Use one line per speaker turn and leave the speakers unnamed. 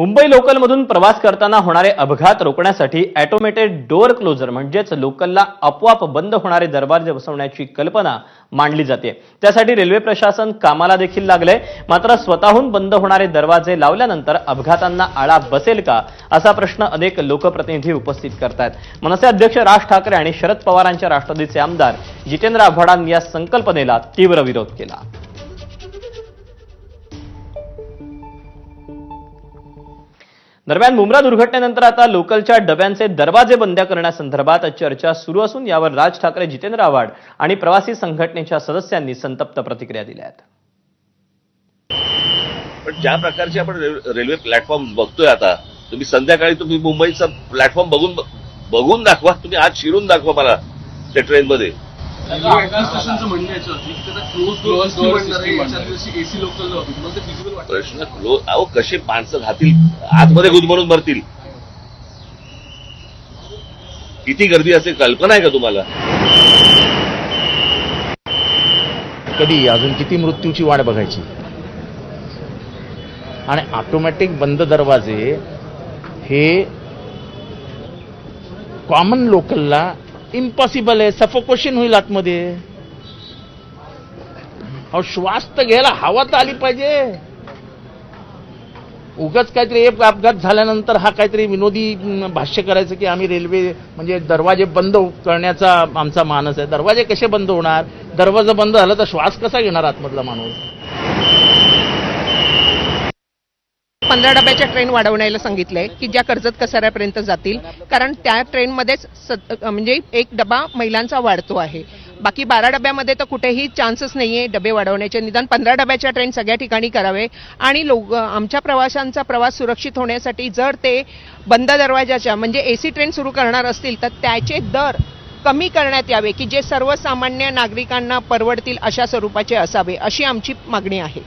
मुंबई लोकलमधून प्रवास करताना होणारे अपघात रोखण्यासाठी ॲटोमेटेड डोअर क्लोजर म्हणजेच लोकलला आपोआप बंद होणारे दरवाजे बसवण्याची कल्पना मांडली जाते. त्यासाठी रेल्वे प्रशासन कामाला देखील लागलंय. मात्र स्वतःहून बंद होणारे दरवाजे लावल्यानंतर अपघातांना आळा बसेल का असा प्रश्न अनेक लोकप्रतिनिधी उपस्थित करतायत. मनसे अध्यक्ष राज ठाकरे आणि शरद पवारांच्या राष्ट्रवादीचे आमदार जितेंद्र आव्हाडांनी या संकल्पनेला तीव्र विरोध केला. दरम्यान मुंब्रा दुर्घटनेनंतर आता लोकलच्या डब्यांचे दरवाजे बंद करण्यासंदर्भात चर्चा सुरू असून यावर राज ठाकरे जितेंद्र आव्हाड आणि प्रवासी संघटनेच्या सदस्यांनी संतप्त प्रतिक्रिया दिल्या आहेत.
पण ज्या प्रकारचे आपण रेल्वे रेल्वे प्लॅटफॉर्म बघतोय आता तुम्ही संध्याकाळी तुम्ही मुंबईचा प्लॅटफॉर्म बघून बघून दाखवा. तुम्ही आज शिरून दाखवा मला त्या ट्रेनमध्ये
क्लोज वाटतं?
प्रश्न क्लो अहो कसे माणसं घातील आतमध्ये गुदमरून मरतील. किती गर्दी असेल कल्पना आहे का तुम्हाला?
कधी अजून किती मृत्यूची वाट बघायची? आणि ऑटोमॅटिक बंद दरवाजे हे कॉमन लोकलला इम्पॉसिबल आहे. सफोकोशन होईल आतमध्ये. अहो श्वास तर घ्यायला हवा तर आली पाहिजे. उगाच काहीतरी एक अपघात झाल्यानंतर हा काहीतरी विनोदी भाष्य करायचं की आम्ही रेल्वे म्हणजे दरवाजे बंद करण्याचा आमचा मानस आहे. दरवाजे कसे बंद होणार? दरवाजा बंद झाला तर श्वास कसा घेणार आतमधला माणूस?
पंधरा डब्याच्या ट्रेन वाढवण्याला सांगितलंय की ज्या कर्जत कसाऱ्यापर्यंत जातील. कारण त्या ट्रेनमध्येच सत- म्हणजे एक डबा महिलांचा वाढतो आहे. बाकी बारा डब्यामध्ये तर कुठेही चान्सच आहे डबे वाढवण्याचे. निदान पंधरा डब्याच्या ट्रेन सगळ्या ठिकाणी करावे. आणि लोक आमच्या प्रवाशांचा प्रवास सुरक्षित होण्यासाठी जर ते बंद दरवाजाच्या म्हणजे ए सी ट्रेन सुरू करणार असतील तर त्याचे दर कमी करण्यात यावे की जे सर्वसामान्य नागरिकांना परवडतील अशा स्वरूपाचे असावे अशी आमची मागणी आहे.